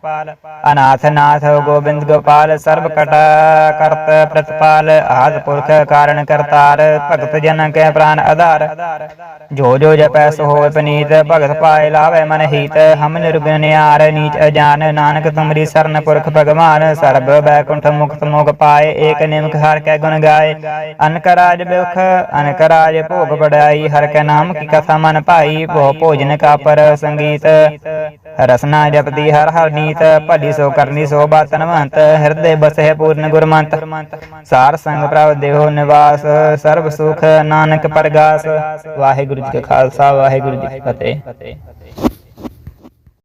ਅਨਾਥ ਨਾਥ ਗੋਬਿੰਦ ਗੋਪਾਲ, ਸਰਬ ਕਟਾ ਕਰਤ ਪ੍ਰਤਪਾਲ, ਆਦ ਪੁਰਖ ਕਾਰਨ ਕਰਤਾਰ, ਭਗਤ ਜਨ ਕੈ ਪ੍ਰਾਨ ਆਧਾਰ। ਜੋ ਜੋ ਜਪੈ ਸੋ ਹੋਇ ਪਨੀਤ, ਭਗਤ ਪਾਏ ਲਾਵੇ ਮਨ ਹੀਤ, ਹਮ ਨਿਰਗੁਣ ਨਿਆਰ, ਨੀਚ ਅਜਾਨ, ਨਾਨਕ ਤੁਮਰੀ ਸਰਨ ਪੁਰਖ ਭਗਵਾਨ, ਸਰਬ ਬੈਕੁੰਠ ਮੁਕਤ ਮੋਗ ਪਾਏ, ਏਕ ਨਿਮਕ ਹਰ ਕੈ ਗੁਣ ਗਾਏ। ਅਨਕ ਰਾਜ ਬਿਖ ਅਨਕ ਰਾਜ ਭੋਗ ਬੜਾਈ ਹਰ ਕੈ ਨਾਮ ਕੀ ਕਥਾ ਮਨ ਭਾਈ ਭੋ ਭੋਜਨ ਕਾ ਪਰ ਸੰਗੀਤ। ਰਸਨਾ ਜਪਦੀ ਹਰ ਹਰ ਨੀਤ, ਭਲੀ ਸੋ ਕਰਨੀ ਸੋ ਬਾਤਨਵੰਤ ਹਿਰਦੇ ਬਸਹਿ ਪੂਰਨ ਗੁਰਮੰਤ। ਸਾਰ ਸੰਗ ਪ੍ਰਭ ਦੇਹੋ ਨਿਵਾਸ, ਸਰਬ ਸੁਖ ਨਾਨਕ ਪਰਗਾਸ। ਵਾਹਿਗੁਰੂ ਜੀ ਕਾ ਖਾਲਸਾ, ਵਾਹਿਗੁਰੂ ਜੀ ਕੀ ਫਤਿਹ।